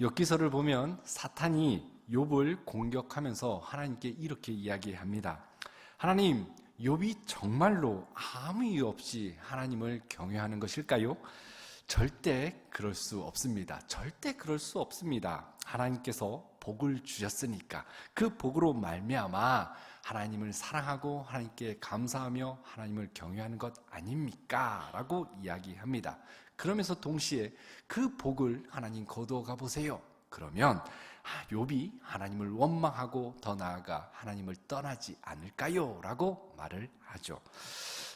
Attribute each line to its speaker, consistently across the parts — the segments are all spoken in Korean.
Speaker 1: 엽기서를 보면 사탄이 욥을 공격하면서 하나님께 이렇게 이야기합니다. 하나님, 욥이 정말로 아무 이유 없이 하나님을 경외하는 것일까요? 절대 그럴 수 없습니다. 절대 그럴 수 없습니다. 하나님께서 복을 주셨으니까 그 복으로 말미암아 하나님을 사랑하고 하나님께 감사하며 하나님을 경외하는 것 아닙니까? 라고 이야기합니다. 그러면서 동시에 그 복을 하나님 거두어 가 보세요. 그러면 아, 욥이 하나님을 원망하고 더 나아가 하나님을 떠나지 않을까요? 라고 말을 하죠.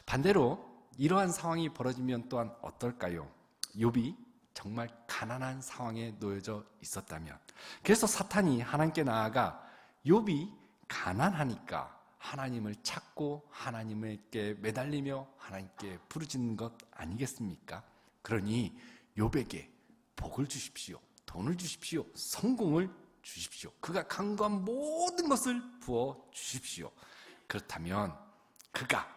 Speaker 1: 반대로 이러한 상황이 벌어지면 또한 어떨까요? 욥이 정말 가난한 상황에 놓여져 있었다면 그래서 사탄이 하나님께 나아가 욥이 가난하니까 하나님을 찾고 하나님께 매달리며 하나님께 부르짖는 것 아니겠습니까? 그러니 욥에게 복을 주십시오. 돈을 주십시오. 성공을 주십시오. 그가 강구한 모든 것을 부어 주십시오. 그렇다면 그가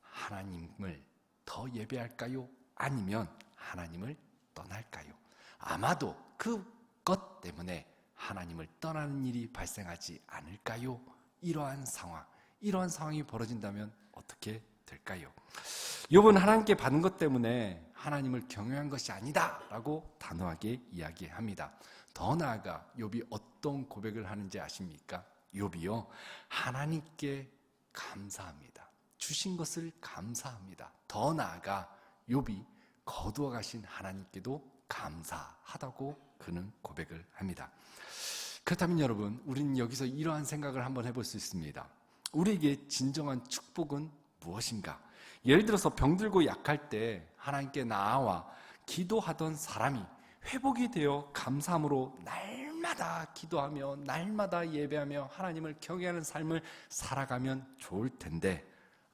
Speaker 1: 하나님을 더 예배할까요? 아니면 하나님을 떠날까요? 아마도 그것 때문에 하나님을 떠나는 일이 발생하지 않을까요? 이러한 상황, 이러한 상황이 벌어진다면 어떻게 될까요? 욥은 하나님께 받은 것 때문에 하나님을 경외한 것이 아니다라고 단호하게 이야기합니다. 더 나아가 욥이 어떤 고백을 하는지 아십니까? 욥이요 하나님께 감사합니다. 주신 것을 감사합니다. 더 나아가 욥이 거두어 가신 하나님께도 감사하다고 그는 고백을 합니다. 그렇다면 여러분, 우리는 여기서 이러한 생각을 한번 해볼 수 있습니다. 우리에게 진정한 축복은 무엇인가? 예를 들어서 병들고 약할 때 하나님께 나와 기도하던 사람이 회복이 되어 감사함으로 날마다 기도하며 날마다 예배하며 하나님을 경외하는 삶을 살아가면 좋을 텐데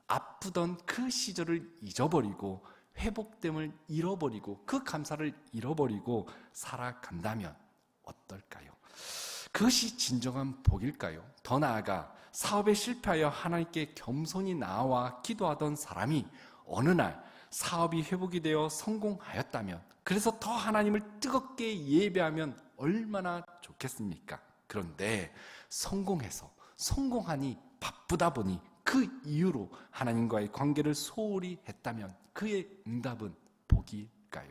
Speaker 1: 아프던 그 시절을 잊어버리고 회복됨을 잃어버리고 그 감사를 잃어버리고 살아간다면 어떨까요? 그것이 진정한 복일까요? 더 나아가 사업에 실패하여 하나님께 겸손히 나와 기도하던 사람이 어느 날 사업이 회복이 되어 성공하였다면 그래서 더 하나님을 뜨겁게 예배하면 얼마나 좋겠습니까? 그런데 성공해서 성공하니 바쁘다 보니 그 이유로 하나님과의 관계를 소홀히 했다면 그의 응답은 복일까요?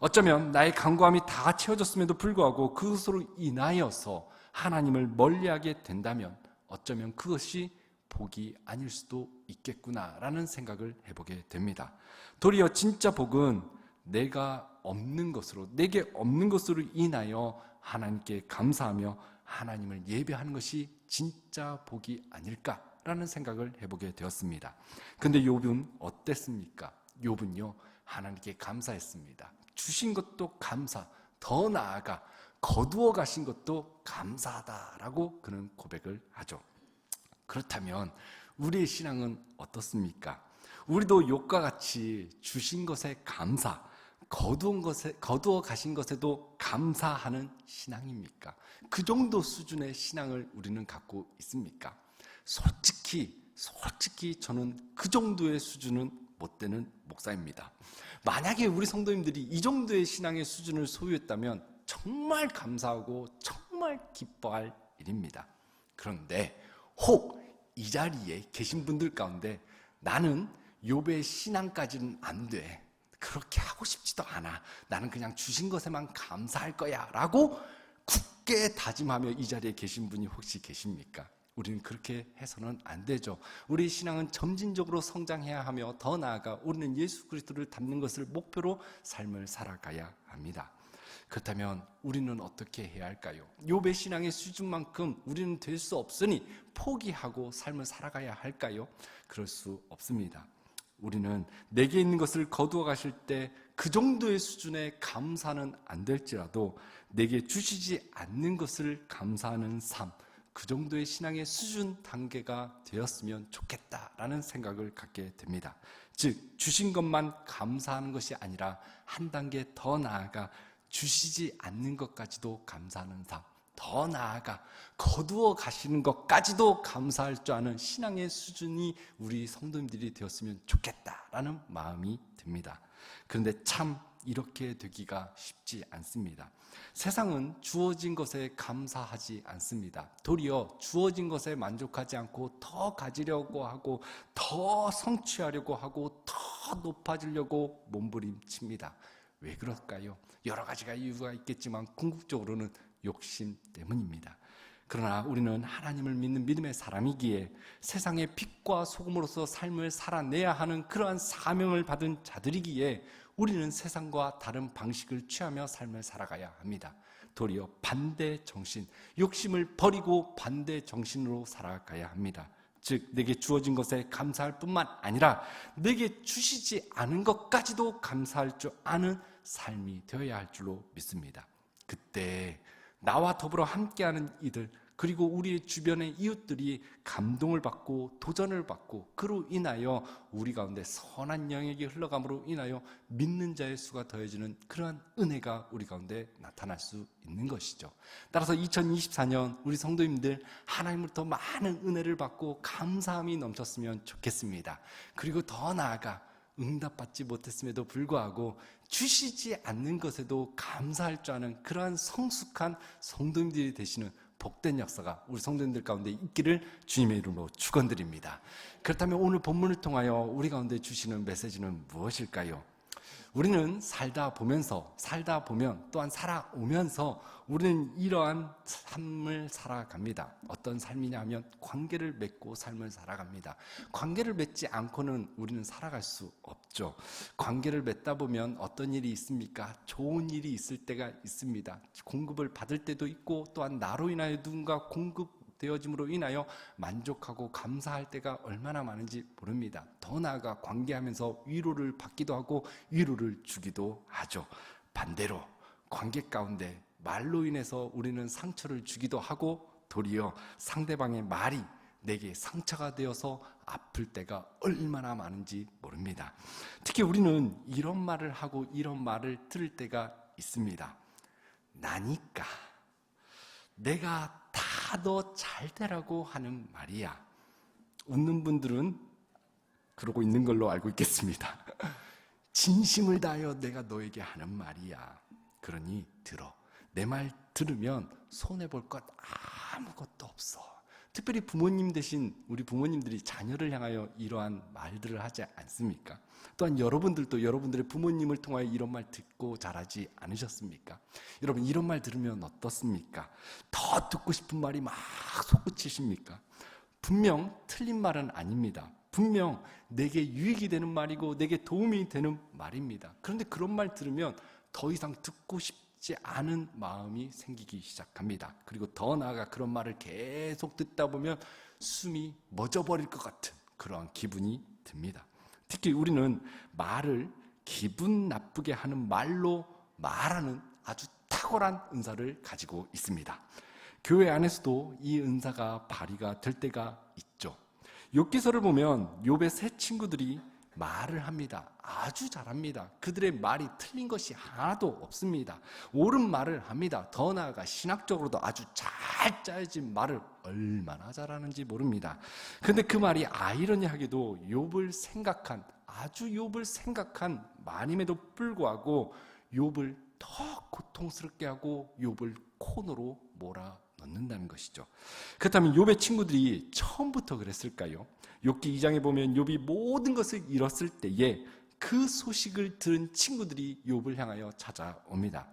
Speaker 1: 어쩌면 나의 간구함이 다 채워졌음에도 불구하고 그것으로 인하여서 하나님을 멀리하게 된다면 어쩌면 그것이 복이 아닐 수도 있겠구나라는 생각을 해보게 됩니다. 도리어 진짜 복은 내가 없는 것으로, 내게 없는 것으로 인하여 하나님께 감사하며 하나님을 예배하는 것이 진짜 복이 아닐까라는 생각을 해보게 되었습니다. 근데 욥은 어땠습니까? 욥은요, 하나님께 감사했습니다. 주신 것도 감사, 더 나아가 거두어 가신 것도 감사하다라고 그는 고백을 하죠. 그렇다면 우리의 신앙은 어떻습니까? 우리도 욕과 같이 주신 것에 감사, 거두은 것에, 거두어 가신 것에도 감사하는 신앙입니까? 그 정도 수준의 신앙을 우리는 갖고 있습니까? 솔직히, 솔직히 저는 그 정도의 수준은 못 되는 목사입니다. 만약에 우리 성도님들이 이 정도의 신앙의 수준을 소유했다면 정말 감사하고 정말 기뻐할 일입니다. 그런데 혹 이 자리에 계신 분들 가운데 나는 욥의 신앙까지는 안 돼. 그렇게 하고 싶지도 않아. 나는 그냥 주신 것에만 감사할 거야. 라고 굳게 다짐하며 이 자리에 계신 분이 혹시 계십니까? 우리는 그렇게 해서는 안 되죠. 우리 신앙은 점진적으로 성장해야 하며 더 나아가 우리는 예수 그리스도를 닮는 것을 목표로 삶을 살아가야 합니다. 그렇다면 우리는 어떻게 해야 할까요? 욥의 신앙의 수준만큼 우리는 될 수 없으니 포기하고 삶을 살아가야 할까요? 그럴 수 없습니다. 우리는 내게 있는 것을 거두어 가실 때 그 정도의 수준의 감사는 안 될지라도 내게 주시지 않는 것을 감사하는 삶, 그 정도의 신앙의 수준 단계가 되었으면 좋겠다라는 생각을 갖게 됩니다. 즉, 주신 것만 감사하는 것이 아니라 한 단계 더 나아가 주시지 않는 것까지도 감사하는 삶. 더 나아가 거두어 가시는 것까지도 감사할 줄 아는 신앙의 수준이 우리 성도님들이 되었으면 좋겠다라는 마음이 듭니다. 그런데 참 이렇게 되기가 쉽지 않습니다. 세상은 주어진 것에 감사하지 않습니다. 도리어 주어진 것에 만족하지 않고 더 가지려고 하고 더 성취하려고 하고 더 높아지려고 몸부림칩니다. 왜 그럴까요? 여러 가지가 이유가 있겠지만 궁극적으로는 욕심 때문입니다. 그러나 우리는 하나님을 믿는 믿음의 사람이기에 세상의 빛과 소금으로서 삶을 살아내야 하는 그러한 사명을 받은 자들이기에 우리는 세상과 다른 방식을 취하며 삶을 살아가야 합니다. 도리어 반대 정신, 욕심을 버리고 반대 정신으로 살아가야 합니다. 즉, 내게 주어진 것에 감사할 뿐만 아니라 내게 주시지 않은 것까지도 감사할 줄 아는 삶이 되어야 할 줄로 믿습니다. 그때 나와 더불어 함께하는 이들, 그리고 우리의 주변의 이웃들이 감동을 받고 도전을 받고 그로 인하여 우리 가운데 선한 영역이 흘러감으로 인하여 믿는 자의 수가 더해지는 그러한 은혜가 우리 가운데 나타날 수 있는 것이죠. 따라서 2024년 우리 성도님들 하나님으로부터 많은 은혜를 받고 감사함이 넘쳤으면 좋겠습니다. 그리고 더 나아가 응답받지 못했음에도 불구하고 주시지 않는 것에도 감사할 줄 아는 그러한 성숙한 성도님들이 되시는 복된 역사가 우리 성도님들 가운데 있기를 주님의 이름으로 축원드립니다. 그렇다면 오늘 본문을 통하여 우리 가운데 주시는 메시지는 무엇일까요? 우리는 살다 보면서 살다 보면 또한 살아오면서 우리는 이러한 삶을 살아갑니다. 어떤 삶이냐면 관계를 맺고 삶을 살아갑니다. 관계를 맺지 않고는 우리는 살아갈 수 없죠. 관계를 맺다 보면 어떤 일이 있습니까? 좋은 일이 있을 때가 있습니다. 공급을 받을 때도 있고 또한 나로 인하여 누군가 공급 되어짐으로 인하여 만족하고 감사할 때가 얼마나 많은지 모릅니다. 더 나아가 관계하면서 위로를 받기도 하고 위로를 주기도 하죠. 반대로 관계 가운데 말로 인해서 우리는 상처를 주기도 하고 도리어 상대방의 말이 내게 상처가 되어서 아플 때가 얼마나 많은지 모릅니다. 특히 우리는 이런 말을 하고 이런 말을 들을 때가 있습니다. 나니까. 내가 다 너잘 되라고 하는 말이야. 웃는 분들은 그러고 있는 걸로 알고 있겠습니다. 진심을 다하여 내가 너에게 하는 말이야. 그러니 들어. 내 말 들으면 손해볼 것 아무것도 없어. 특별히 부모님 대신 우리 부모님들이 자녀를 향하여 이러한 말들을 하지 않습니까? 또한 여러분들도 여러분들의 부모님을 통하여 이런 말 듣고 자라지 않으셨습니까? 여러분 이런 말 들으면 어떻습니까? 더 듣고 싶은 말이 막 솟구치십니까? 분명 틀린 말은 아닙니다. 분명 내게 유익이 되는 말이고 내게 도움이 되는 말입니다. 그런데 그런 말 들으면 더 이상 듣고 싶 지 않은 마음이 생기기 시작합니다. 그리고 더 나아가 그런 말을 계속 듣다 보면 숨이 멎어버릴 것 같은 그러한 기분이 듭니다. 특히 우리는 말을 기분 나쁘게 하는 말로 말하는 아주 탁월한 은사를 가지고 있습니다. 교회 안에서도 이 은사가 발휘가 될 때가 있죠. 욥기서를 보면 욥의 세 친구들이 말을 합니다. 아주 잘합니다. 그들의 말이 틀린 것이 하나도 없습니다. 옳은 말을 합니다. 더 나아가 신학적으로도 아주 잘 짜여진 말을 얼마나 잘하는지 모릅니다. 근데 그 말이 아이러니하게도 욥을 생각한 아주 욥을 생각한 말임에도 불구하고 욥을 더 고통스럽게 하고 욥을 코너로 몰아 넣는다는 것이죠. 그렇다면 욥의 친구들이 처음부터 그랬을까요? 욥기 2장에 보면 욥이 모든 것을 잃었을 때에 그 소식을 들은 친구들이 욥을 향하여 찾아옵니다.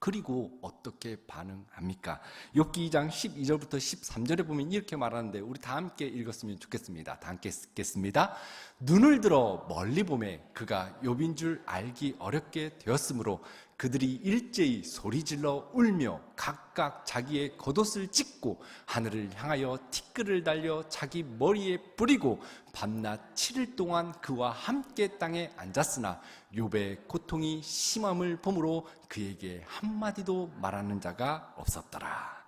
Speaker 1: 그리고 어떻게 반응합니까? 욥기 2장 12절부터 13절에 보면 이렇게 말하는데 우리 다 함께 읽었으면 좋겠습니다. 다 함께 읽겠습니다. 눈을 들어 멀리 보매 그가 욥인 줄 알기 어렵게 되었으므로 그들이 일제히 소리질러 울며 각각 자기의 겉옷을 찢고 하늘을 향하여 티끌을 달려 자기 머리에 뿌리고 밤낮 7일 동안 그와 함께 땅에 앉았으나 욥의 고통이 심함을 보므로 그에게 한마디도 말하는 자가 없었더라.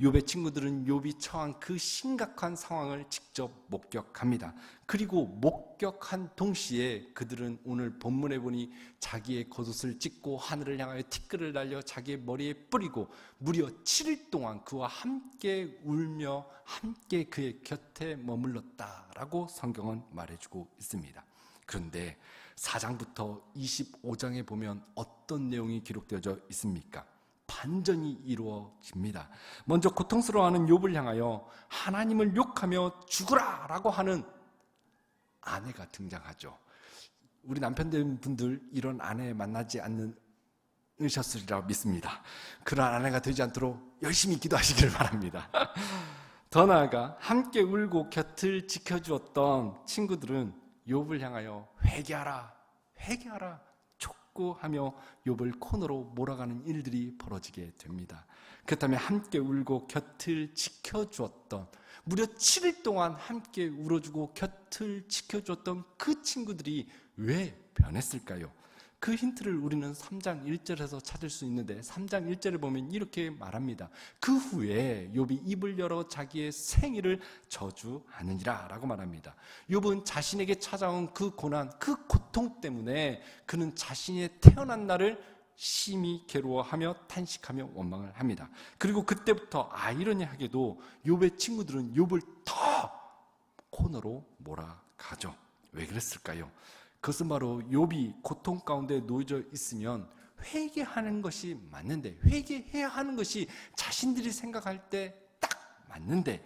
Speaker 1: 욥의 친구들은 욥이 처한 그 심각한 상황을 직접 목격합니다. 그리고 목격한 동시에 그들은 오늘 본문에 보니 자기의 겉옷을 찢고 하늘을 향하여 티끌을 날려 자기의 머리에 뿌리고 무려 7일 동안 그와 함께 울며 함께 그의 곁에 머물렀다라고 성경은 말해주고 있습니다. 그런데 4장부터 25장에 보면 어떤 내용이 기록되어져 있습니까? 반전이 이루어집니다. 먼저 고통스러워하는 욥을 향하여 하나님을 욕하며 죽으라라고 하는 아내가 등장하죠. 우리 남편들 분들 이런 아내 만나지 않는 으셨으리라 믿습니다. 그런 아내가 되지 않도록 열심히 기도하시기를 바랍니다. 더 나아가 함께 울고 곁을 지켜주었던 친구들은 욥을 향하여 회개하라, 회개하라, 촉구하며 욥을 코너로 몰아가는 일들이 벌어지게 됩니다. 그렇다면 함께 울고 곁을 지켜주었던 무려 7일 동안 함께 울어주고 곁을 지켜주었던 그 친구들이 왜 변했을까요? 그 힌트를 우리는 3장 1절에서 찾을 수 있는데 3장 1절을 보면 이렇게 말합니다. 그 후에 욥이 입을 열어 자기의 생일을 저주하느니라 라고 말합니다. 욥은 자신에게 찾아온 그 고난, 그 고통 때문에 그는 자신의 태어난 날을 심히 괴로워하며 탄식하며 원망을 합니다. 그리고 그때부터 아이러니하게도 욥의 친구들은 욥을 더 코너로 몰아가죠. 왜 그랬을까요? 그것은 바로 욥이 고통 가운데 놓여져 있으면 회개하는 것이 맞는데 회개해야 하는 것이 자신들이 생각할 때 딱 맞는데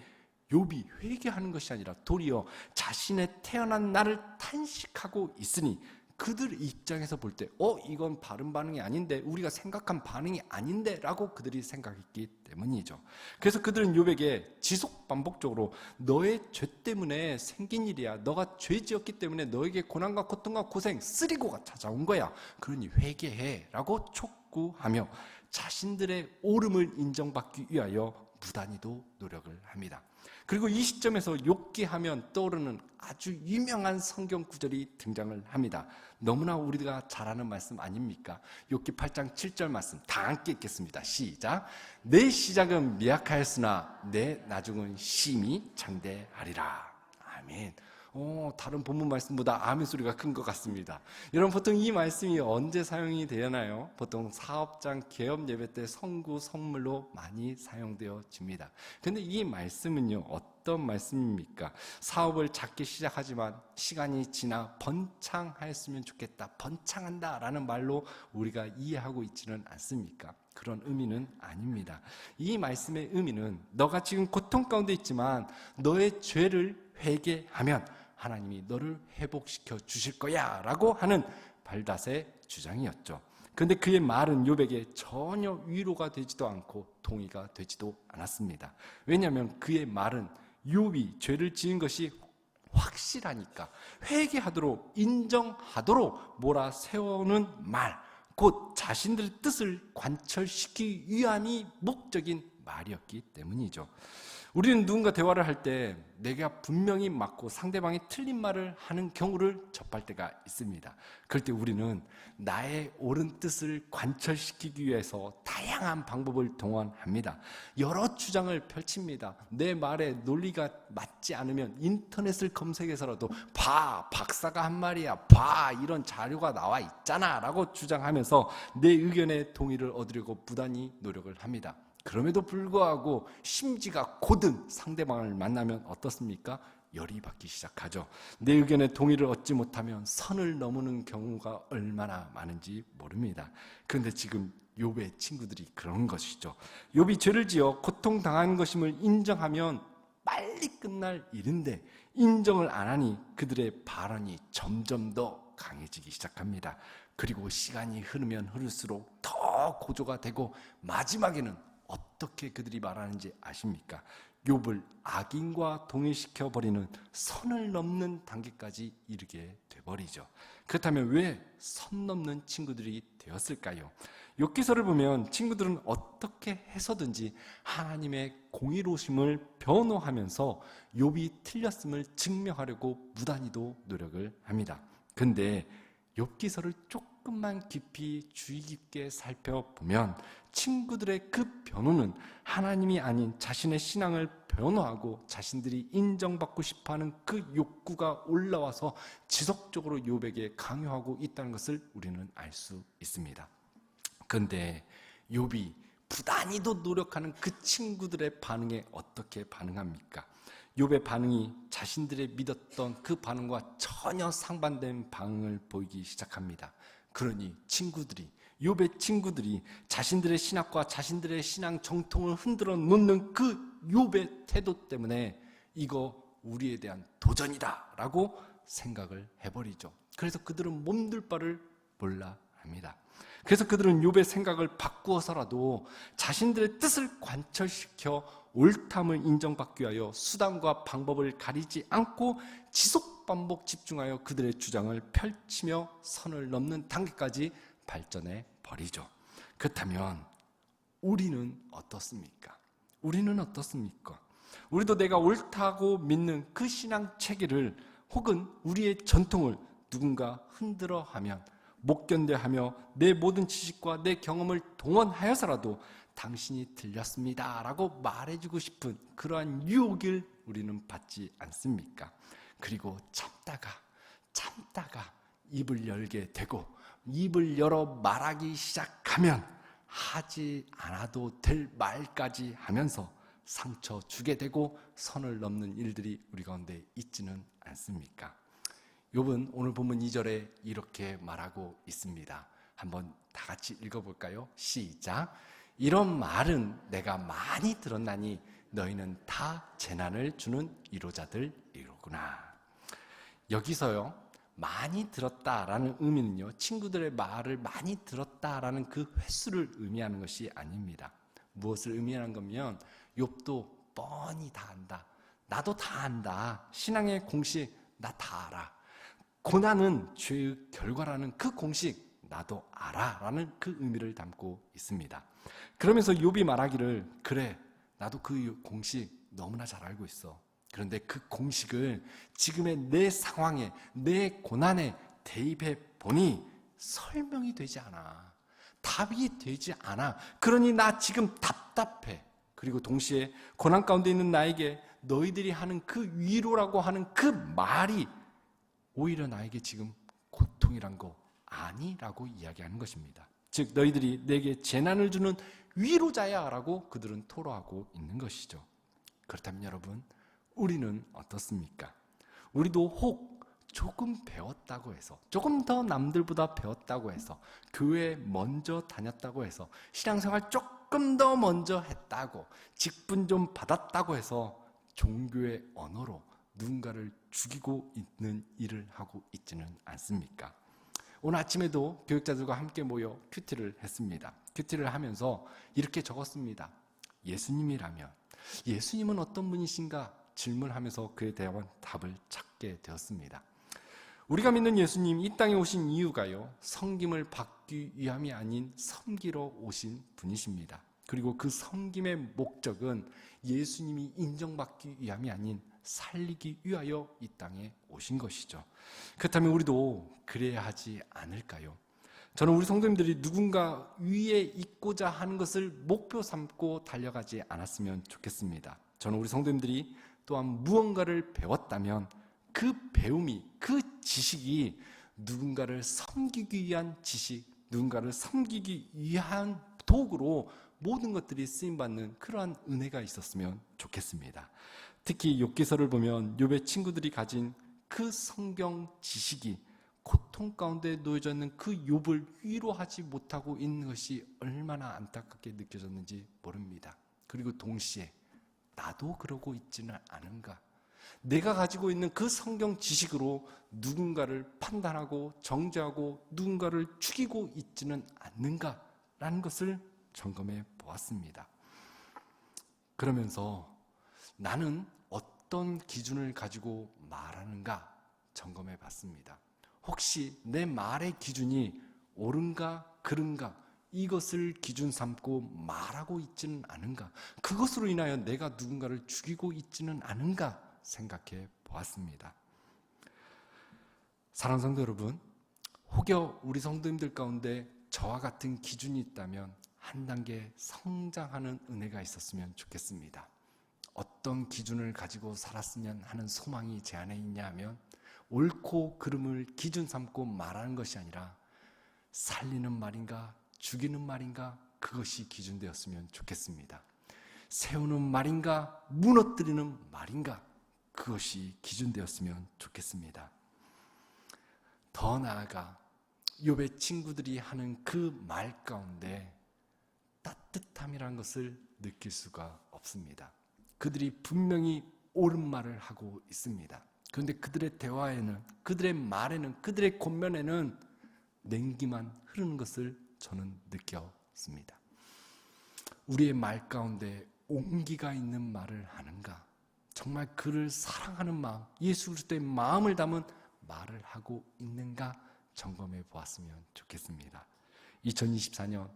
Speaker 1: 욥이 회개하는 것이 아니라 도리어 자신의 태어난 날을 탄식하고 있으니 그들 입장에서 볼 때, 어, 이건 바른 반응이 아닌데, 우리가 생각한 반응이 아닌데, 라고 그들이 생각했기 때문이죠. 그래서 그들은 욥에게 지속 반복적으로 너의 죄 때문에 생긴 일이야. 너가 죄 지었기 때문에 너에게 고난과 고통과 고생, 쓰리고가 찾아온 거야. 그러니 회개해. 라고 촉구하며 자신들의 옳음을 인정받기 위하여 무단히도 노력을 합니다. 그리고 이 시점에서 욥기하면 떠오르는 아주 유명한 성경 구절이 등장을 합니다. 너무나 우리가 잘 아는 말씀 아닙니까? 욥기 8장 7절 말씀 다 함께 읽겠습니다. 시작. 내 시작은 미약하였으나 내 나중은 심히 장대하리라. 아멘. 오, 다른 본문 말씀보다 아멘 소리가 큰 것 같습니다. 여러분 보통 이 말씀이 언제 사용이 되나요? 보통 사업장 개업 예배 때 성구 선물로 많이 사용되어집니다. 근데 이 말씀은요 어떤 말씀입니까? 사업을 작게 시작하지만 시간이 지나 번창하였으면 좋겠다, 번창한다라는 말로 우리가 이해하고 있지는 않습니까? 그런 의미는 아닙니다. 이 말씀의 의미는 너가 지금 고통 가운데 있지만 너의 죄를 회개하면 하나님이 너를 회복시켜 주실 거야 라고 하는 발닷의 주장이었죠. 그런데 그의 말은 욥에게 전혀 위로가 되지도 않고 동의가 되지도 않았습니다. 왜냐하면 그의 말은 욥이 죄를 지은 것이 확실하니까 회개하도록 인정하도록 몰아 세우는 말, 곧 자신들의 뜻을 관철시키기 위함이 목적인 말이었기 때문이죠. 우리는 누군가 대화를 할 때 내가 분명히 맞고 상대방이 틀린 말을 하는 경우를 접할 때가 있습니다. 그럴 때 우리는 나의 옳은 뜻을 관철시키기 위해서 다양한 방법을 동원합니다. 여러 주장을 펼칩니다. 내 말에 논리가 맞지 않으면 인터넷을 검색해서라도 봐, 박사가 한 말이야. 봐, 이런 자료가 나와 있잖아. 라고 주장하면서 내 의견에 동의를 얻으려고 부단히 노력을 합니다. 그럼에도 불구하고 심지가 고든 상대방을 만나면 어떻습니까? 열이 받기 시작하죠. 내 의견에 동의를 얻지 못하면 선을 넘는 경우가 얼마나 많은지 모릅니다. 그런데 지금 욥의 친구들이 그런 것이죠. 욥이 죄를 지어 고통 당한 것임을 인정하면 빨리 끝날 일인데 인정을 안 하니 그들의 발언이 점점 더 강해지기 시작합니다. 그리고 시간이 흐르면 흐를수록 더 고조가 되고 마지막에는 어떻게 그들이 말하는지 아십니까? 욥을 악인과 동일시켜 버리는 선을 넘는 단계까지 이르게 돼 버리죠. 그렇다면 왜 선 넘는 친구들이 되었을까요? 욥기서를 보면 친구들은 어떻게 해서든지 하나님의 공의로심을 변호하면서 욥이 틀렸음을 증명하려고 무단히도 노력을 합니다. 근데 욥기서를 조금만 깊이 주의 깊게 살펴보면 친구들의 그 변호는 하나님이 아닌 자신의 신앙을 변호하고 자신들이 인정받고 싶어하는 그 욕구가 올라와서 지속적으로 욥에게 강요하고 있다는 것을 우리는 알 수 있습니다. 그런데 욥이 부단히도 노력하는 그 친구들의 반응에 어떻게 반응합니까? 욥의 반응이 자신들의 믿었던 그 반응과 전혀 상반된 반응을 보이기 시작합니다. 그러니 친구들이 욥의 친구들이 자신들의 신학과 자신들의 신앙 정통을 흔들어 놓는 그 욥의 태도 때문에 이거 우리에 대한 도전이다라고 생각을 해버리죠. 그래서 그들은 몸둘 바를 몰라 합니다. 그래서 그들은 욥의 생각을 바꾸어서라도 자신들의 뜻을 관철시켜 옳담을 인정받기 위하여 수단과 방법을 가리지 않고 지속 반복 집중하여 그들의 주장을 펼치며 선을 넘는 단계까지 발전해 버리죠. 그렇다면 우리는 어떻습니까? 우리는 어떻습니까? 우리도 내가 옳다고 믿는 그 신앙 체계를 혹은 우리의 전통을 누군가 흔들어 하면 못 견뎌하며 내 모든 지식과 내 경험을 동원하여서라도 당신이 들렸습니다. 라고 말해주고 싶은 그러한 유혹을 우리는 받지 않습니까? 그리고 참다가, 참다가 입을 열게 되고 입을 열어 말하기 시작하면 하지 않아도 될 말까지 하면서 상처 주게 되고 선을 넘는 일들이 우리 가운데 있지는 않습니까? 욥은 오늘 본문 2절에 이렇게 말하고 있습니다. 한번 다 같이 읽어볼까요? 시작. 이런 말은 내가 많이 들었나니 너희는 다 재난을 주는 이로자들이로구나. 여기서요, 많이 들었다라는 의미는요, 친구들의 말을 많이 들었다라는 그 횟수를 의미하는 것이 아닙니다. 무엇을 의미하는 거면, 욥도 뻔히 다 안다. 나도 다 안다. 신앙의 공식, 나 다 알아. 고난은 죄의 결과라는 그 공식 나도 알아 라는 그 의미를 담고 있습니다. 그러면서 욥이 말하기를 그래 나도 그 공식 너무나 잘 알고 있어. 그런데 그 공식을 지금의 내 상황에 내 고난에 대입해 보니 설명이 되지 않아. 답이 되지 않아. 그러니 나 지금 답답해. 그리고 동시에 고난 가운데 있는 나에게 너희들이 하는 그 위로라고 하는 그 말이 오히려 나에게 지금 고통이란 거 아니라고 이야기하는 것입니다. 즉 너희들이 내게 재난을 주는 위로자야라고 그들은 토로하고 있는 것이죠. 그렇다면 여러분 우리는 어떻습니까? 우리도 혹 조금 배웠다고 해서 조금 더 남들보다 배웠다고 해서 교회 먼저 다녔다고 해서 신앙생활 조금 더 먼저 했다고 직분 좀 받았다고 해서 종교의 언어로 누군가를 죽이고 있는 일을 하고 있지는 않습니까? 오늘 아침에도 교육자들과 함께 모여 큐티를 했습니다. 큐티를 하면서 이렇게 적었습니다. 예수님이라면 예수님은 어떤 분이신가 질문하면서 그에 대한 답을 찾게 되었습니다. 우리가 믿는 예수님 이 땅에 오신 이유가요. 섬김을 받기 위함이 아닌 섬기러 오신 분이십니다. 그리고 그 섬김의 목적은 예수님이 인정받기 위함이 아닌 살리기 위하여 이 땅에 오신 것이죠. 그렇다면 우리도 그래야 하지 않을까요? 저는 우리 성도님들이 누군가 위에 있고자 하는 것을 목표 삼고 달려가지 않았으면 좋겠습니다. 저는 우리 성도님들이 또한 무언가를 배웠다면 그 배움이, 그 지식이 누군가를 섬기기 위한 지식, 누군가를 섬기기 위한 도구로 모든 것들이 쓰임받는 그러한 은혜가 있었으면 좋겠습니다. 특히 욥기서를 보면 욥의 친구들이 가진 그 성경 지식이 고통 가운데 놓여져 있는 그 욥을 위로하지 못하고 있는 것이 얼마나 안타깝게 느껴졌는지 모릅니다. 그리고 동시에 나도 그러고 있지는 않은가? 내가 가지고 있는 그 성경 지식으로 누군가를 판단하고 정죄하고 누군가를 죽이고 있지는 않는가 라는 것을 점검해 보았습니다. 그러면서 나는 어떤 기준을 가지고 말하는가 점검해 봤습니다. 혹시 내 말의 기준이 옳은가 그른가 이것을 기준 삼고 말하고 있지는 않은가 그것으로 인하여 내가 누군가를 죽이고 있지는 않은가 생각해 보았습니다. 사랑 성도 여러분, 혹여 우리 성도님들 가운데 저와 같은 기준이 있다면 한 단계 성장하는 은혜가 있었으면 좋겠습니다. 어떤 기준을 가지고 살았으면 하는 소망이 제 안에 있냐 하면 옳고 그름을 기준 삼고 말하는 것이 아니라 살리는 말인가 죽이는 말인가 그것이 기준되었으면 좋겠습니다. 세우는 말인가 무너뜨리는 말인가 그것이 기준되었으면 좋겠습니다. 더 나아가 욥의 친구들이 하는 그 말 가운데 따뜻함이란 것을 느낄 수가 없습니다. 그들이 분명히 옳은 말을 하고 있습니다. 그런데 그들의 대화에는 그들의 말에는 그들의 권면에는 냉기만 흐르는 것을 저는 느꼈습니다. 우리의 말 가운데 온기가 있는 말을 하는가? 정말 그를 사랑하는 마음, 예수 그리스도의 마음을 담은 말을 하고 있는가 점검해 보았으면 좋겠습니다. 2024년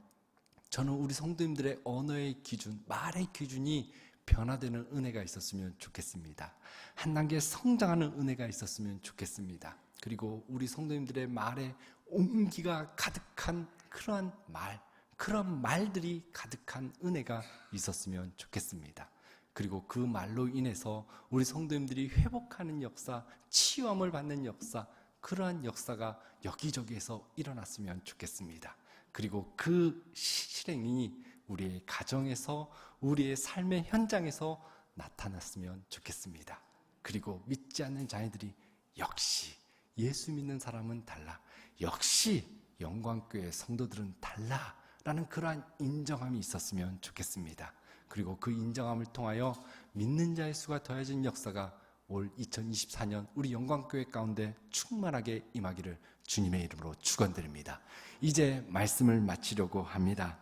Speaker 1: 저는 우리 성도님들의 언어의 기준, 말의 기준이 변화되는 은혜가 있었으면 좋겠습니다. 한 단계 성장하는 은혜가 있었으면 좋겠습니다. 그리고 우리 성도님들의 말에 온기가 가득한 그러한 말, 그런 말들이 가득한 은혜가 있었으면 좋겠습니다. 그리고 그 말로 인해서 우리 성도님들이 회복하는 역사, 치유함을 받는 역사, 그러한 역사가 여기저기에서 일어났으면 좋겠습니다. 그리고 그 실행이 우리의 가정에서 우리의 삶의 현장에서 나타났으면 좋겠습니다. 그리고 믿지 않는 자녀들이 역시 예수 믿는 사람은 달라. 역시 영광교회 성도들은 달라. 라는 그러한 인정함이 있었으면 좋겠습니다. 그리고 그 인정함을 통하여 믿는 자의 수가 더해진 역사가 올 2024년 우리 영광교회 가운데 충만하게 임하기를 주님의 이름으로 축원드립니다. 이제 말씀을 마치려고 합니다.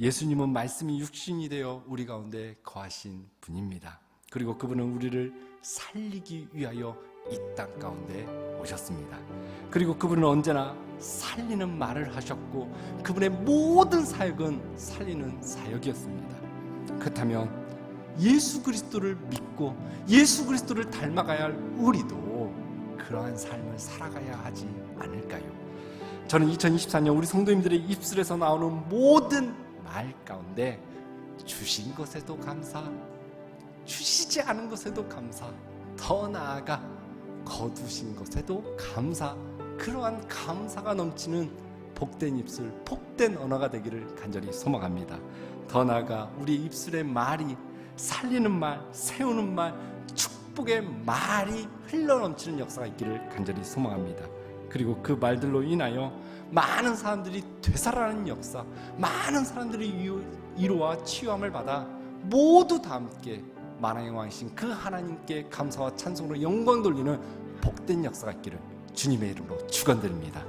Speaker 1: 예수님은 말씀이 육신이 되어 우리 가운데 거하신 분입니다. 그리고 그분은 우리를 살리기 위하여 이 땅 가운데 오셨습니다. 그리고 그분은 언제나 살리는 말을 하셨고 그분의 모든 사역은 살리는 사역이었습니다. 그렇다면 예수 그리스도를 믿고 예수 그리스도를 닮아가야 할 우리도 그러한 삶을 살아가야 하지 않을까요? 저는 2024년 우리 성도님들의 입술에서 나오는 모든 말 가운데 주신 것에도 감사, 주시지 않은 것에도 감사, 더 나아가 거두신 것에도 감사, 그러한 감사가 넘치는 복된 입술, 복된 언어가 되기를 간절히 소망합니다. 더 나아가 우리 입술의 말이 살리는 말, 세우는 말, 축복의 말이 흘러넘치는 역사가 있기를 간절히 소망합니다. 그리고 그 말들로 인하여 많은 사람들이 되살아나는 역사, 많은 사람들이 위로와 치유함을 받아 모두 다 함께 만왕의 왕이신 그 하나님께 감사와 찬송으로 영광 돌리는 복된 역사가 있기를 주님의 이름으로 축원드립니다.